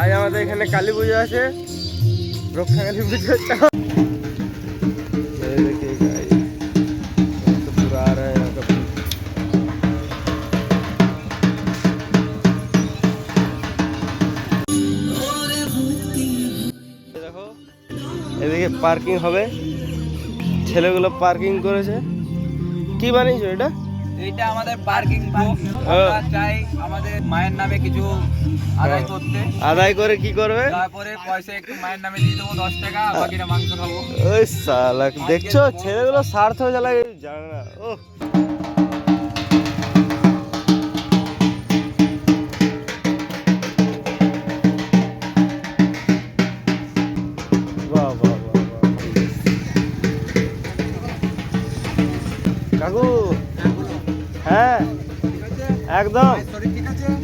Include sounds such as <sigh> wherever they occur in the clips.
আজ আমাদের এখানে কালী পুজো আছে। রক্ষা কালী পুজো এদিকে পার্কিং হবে। ছেলেগুলো পার্কিং করেছে। কি বানিয়েছো এটা? এইটা আমাদের পার্কিং হ্যাঁ। আমরা চাই আমাদের মায়ের নামে কিছু আদায় করতে। আদায় করে কি করবে? তারপরে পয়সা একটু মায়ের নামে দিয়ে দেবো দশ টাকা বাকিটা মাংস খাব। ওই সালা দেখছ? ছেলেগুলো স্বার্থ জ্বালা জানা না। ও একদম।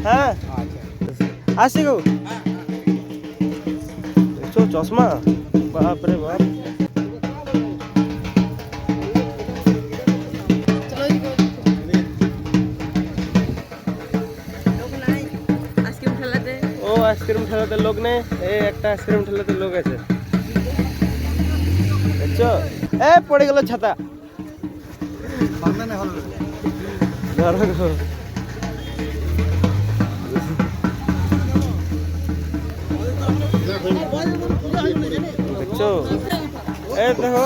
হ্যাঁ। আসি কাকু দেখছ চশমা? বাপ। রে বাপ আইসক্রিম খেলাতে। ও আইসক্রিম ঠেলাতে লোক নেই। এই একটা আইসক্রিম ঠেলাতে লোক আছে। দেখছ? এ পড়ে গেল ছাতা। ধরো দেখছ এ দেখো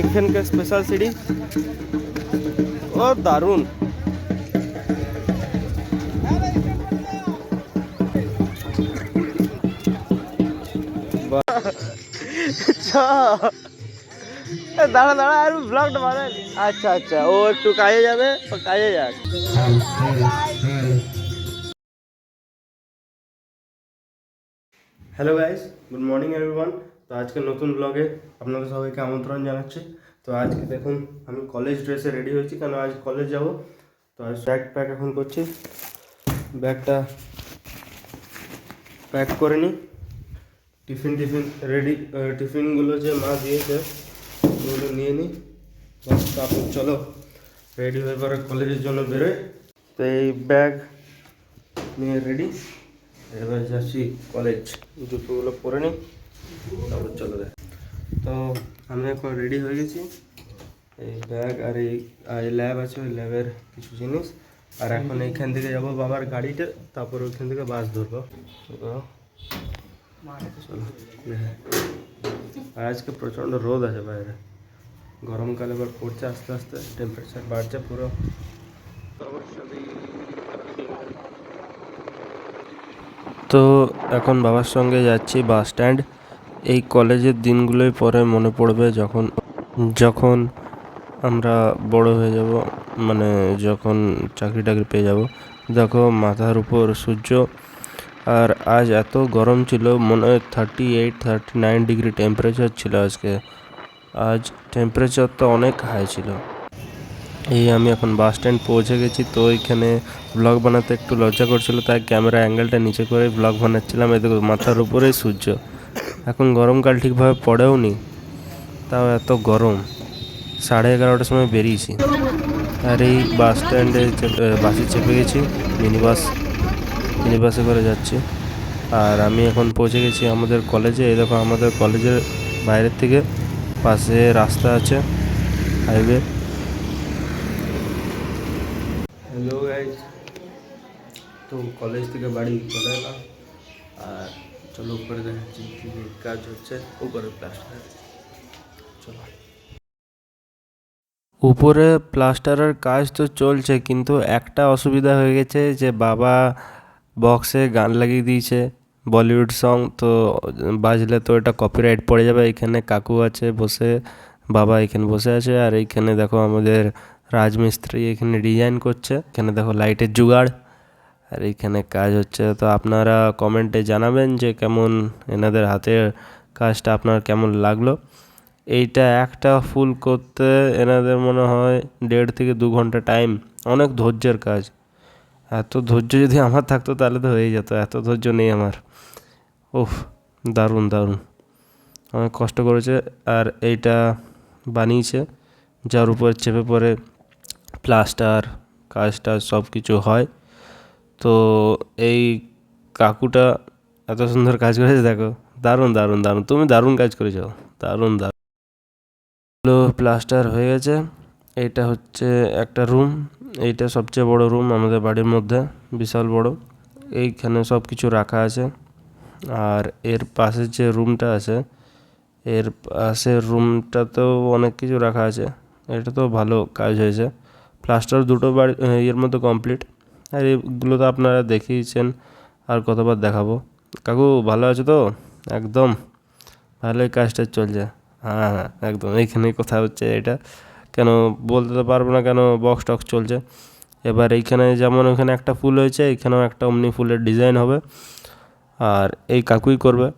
এখানকার স্পেশাল সিডি ও দারুণ আচ্ছা এ দাঁড়া দাঁড়া আর ব্লগটা বানাই আচ্ছা আচ্ছা ও একটু কাজে যাবে ও কাজে যাক hello guys good morning everyone তো আজকে নতুন ব্লগে আপনাদের সবাইকে আমন্ত্রণ জানাচ্ছি। তো আজকে দেখুন, আমি কলেজ ড্রেসে রেডি হয়েছি। কেন আজ কলেজ যাব? তো আজ ব্যাগ প্যাক এখন করছি। ব্যাগটা প্যাক করে নিই টিফিন টিফিন রেডি টিফিনগুলো যে মা দিয়েছে, ওগুলো নিয়ে নিই তারপর চলো রেডি হয়ে পরে কলেজের জন্য বেরোয় তো এই ব্যাগ নিয়ে রেডি এবার যাচ্ছি কলেজ জুতোগুলো পরে নিই তারপর চলো দেখ। তো আমি এখন রেডি হয়ে গেছি। এই ব্যাগ আর এই আর ল্যাব আছে ওই ল্যাবের কিছু জিনিস। আর এখন এইখান থেকে যাব বাবার গাড়িতে তারপর ওইখান থেকে বাস ধরবো। চলো। আর আজকে প্রচণ্ড রোদ আছে বাইরে। গরমকালে এবার পড়ছে আস্তে আস্তে টেম্পারেচার বাড়ছে পুরো। তো এখন বাবার সঙ্গে যাচ্ছি বাস স্ট্যান্ড। এই কলেজের দিনগুলোই পরে মনে পড়বে যখন যখন আমরা বড় হয়ে যাব মানে যখন চাকরি টাকরি পেয়ে যাব। দেখো মাথার উপর সূর্য, আর আজ এত গরম ছিল, মনে হয় thirty eight thirty nine degree temperature ছিল আজকে। আজ টেম্পারেচার তো অনেক হাই ছিল। এই আমি এখন বাস স্ট্যান্ড পৌঁছে গেছি, তো এখানে ব্লগ বানাতে একটু লজ্জা করছিল, তাই ক্যামেরা অ্যাঙ্গেলটা নিচে করে ব্লগ বানাচ্ছিলাম। এই দেখো, মাথার উপরেই সূর্য। এখন গরমকাল ঠিকভাবে পড়েও নি তাও এত গরম। সাড়ে এগারোটার সময় বেরিয়েছি। আর এই বাস স্ট্যান্ডে বাসে চেপে গেছি মিনি বাস মিনি বাসে করে যাচ্ছি। আর আমি এখন পৌঁছে গেছি আমাদের কলেজে এই দেখো, আমাদের কলেজের বাইরের থেকে পাশে রাস্তা আছে হাইওয়ে হ্যালো গাইজ তো কলেজ থেকে বাড়ি চলে এলাম। আর চলো উপরে দেখাচ্ছি কী কাজ হচ্ছে। উপরে প্লাস্টার চলো। উপরে প্লাস্টারের কাজ তো চলছে, কিন্তু একটা অসুবিধা হয়ে গেছে যে বাবা বক্সে গান লাগিয়ে দিয়েছে বলিউড সং তো বাজলে তো এটা কপিরাইট পড়ে যাবে। এখানে কাকু আছে বসে, বাবা এখানে বসে আছে, আর এইখানে দেখো আমাদের রাজমিস্ত্রি এখানে ডিজাইন করছে। এখানে দেখো লাইটের জুগাড়। আর এইখানে কাজ হচ্ছে, তো আপনারা কমেন্টে জানাবেন যে কেমন এনাদের হাতের কাজটা আপনার কেমন লাগল। এইটা একটা ফুল করতে এনাদের মনে হয় দেড় থেকে দু ঘণ্টা টাইম অনেক ধৈর্যের কাজ। এত ধৈর্য যদি আমার থাকতো তাহলে তো হয়ে যেত, এত ধৈর্য নেই আমার। ওফ দারুণ দারুণ। অনেক কষ্ট করেছে আর এইটা বানিয়েছে, যার উপর চেপে পড়ে প্লাস্টার কাজটা সব কিছু হয়। তো এই কাকুটা এত সুন্দর কাজ করেছে, দেখো। দারুণ দারুণ দারুণ। তুমি দারুণ কাজ করেছ। দারুণ দারুণ। প্লাস্টার হয়ে গেছে। এটা হচ্ছে একটা রুম। এইটা সবচেয়ে বড় রুম আমাদের বাড়ির মধ্যে, বিশাল বড়। এইখানে সব কিছু রাখা আছে। আর এর পাশে যে রুমটা আছে, এর পাশের রুমটাতেও অনেক কিছু রাখা আছে। এটা তো ভালো কাজ হয়েছে। প্লাস্টার দুটো বাড়ি, এর মধ্যে কমপ্লিট। আর এগুলো তো আপনারা দেখিয়েছেন, আর কতবার দেখাবো। কাকু, ভালো আছো তো? একদম। ভালোই কাজটা চলছে। হ্যাঁ হ্যাঁ একদম। এইখানেই কথা হচ্ছে এটা। কেন বলতে তো পারব না কেন বক্স টক্স চলছে। এবার এইখানে যেমন ওখানে একটা ফুল হয়েছে, এইখানেও একটা অমনি ফুলের ডিজাইন হবে। আর এই কাকুই করবে।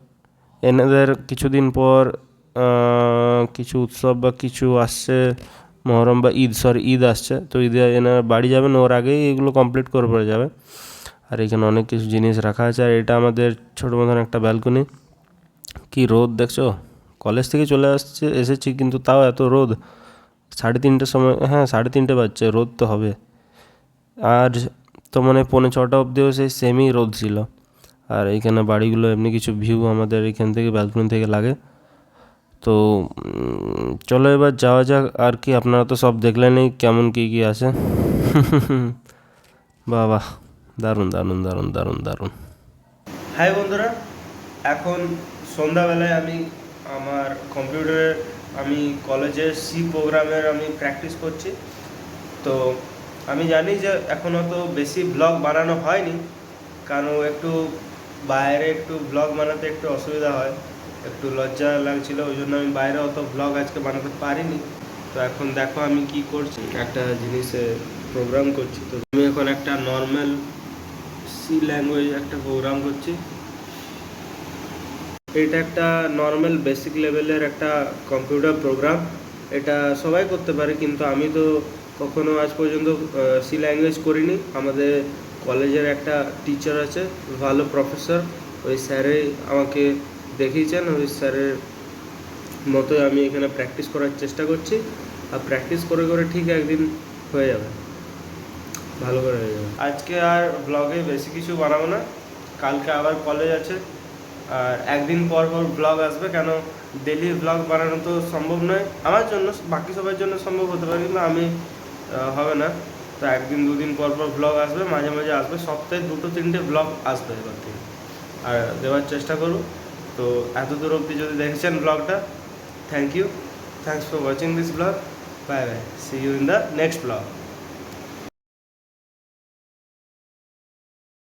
এনাদের কিছুদিন পর কিছু উৎসব বা কিছু আসছে মহরম বা ঈদ সরি ঈদ আসছে, তো ঈদে এনারা বাড়ি যাবেন ওর আগেই এগুলো কমপ্লিট করে পড়ে যাবে। আর এখানে অনেক কিছু জিনিস রাখা আছে, আর এটা আমাদের ছোটো মতন একটা ব্যালকনি কি রোদ দেখছ? কলেজ থেকে চলে আসছে, এসেছি, কিন্তু তাও এত রোদ। সাড়ে তিনটের সময় হ্যাঁ সাড়ে তিনটে বাজছে, রোদ তো হবে। আর তো মানে পৌনে ছটা অবধিও সেই সেমই রোদ ছিল। আর এইখানে বাড়িগুলো এমনি কিছু ভিউ আমাদের এখান থেকে ব্যালকনি থেকে লাগে। তো চলো এবার যাওয়া যাক, আর কি, আপনারা তো সব দেখলেনই কেমন কী কী আছে। <laughs> বাহ দারুণ দারুণ দারুণ দারুণ দারুণ। হাই বন্ধুরা, এখন সন্ধ্যাবেলায় আমি আমার কম্পিউটারের আমি কলেজের সি প্রোগ্রামের আমি প্র্যাকটিস করছি। তো আমি জানি যে এখনও তো বেশি ব্লগ বানানো হয়নি, কারণ একটু বাইরে একটু ব্লগ বানাতে একটু অসুবিধা হয়। একটু লজ্জা লাগছিল, ওই জন্য আমি বাইরে অত ব্লগ আজকে বানাতে পারিনি। তো এখন দেখো আমি কি করছি। একটা জিনিসে প্রোগ্রাম করছি, তো আমি এখন একটা নর্মাল সি ল্যাঙ্গুয়েজ একটা প্রোগ্রাম করছি। এটা একটা নর্মাল বেসিক লেভেলের একটা কম্পিউটার প্রোগ্রাম এটা সবাই করতে পারে, কিন্তু আমি তো কখনো আজ পর্যন্ত সি ল্যাঙ্গুয়েজ করিনি। আমাদের কলেজের একটা টিচার আছে, ভালো প্রফেসর ওই স্যারে আমাকে দেখিয়েছেন ওই স্যারের মতোই আমি এখানে প্র্যাকটিস করার চেষ্টা করছি। আর প্র্যাকটিস করে করে ঠিক একদিন হয়ে যাবে। ভালো করে হয়ে যাবে। আজকে আর ব্লগে বেশি কিছু বানাবো না। কালকে আবার কলেজ আছে। আর একদিন পর পর ব্লগ আসবে। কেন ডেলি ব্লগ বানানো তো সম্ভব নয়। আমার জন্য, বাকি সবার জন্য সম্ভব হতে পারে, কিন্তু আমি হবে না। তো একদিন, দুদিন পর পর ব্লগ আসবে। মাঝে মাঝে আসবে। সপ্তাহে দুটো, তিনটে ব্লগ আসবে এবার থেকে। আর দেওয়ার চেষ্টা করব। তো এত দূর অবধি যদি দেখেছেন ব্লগটা thank you thanks for watching this blog bye bye see you in the next blog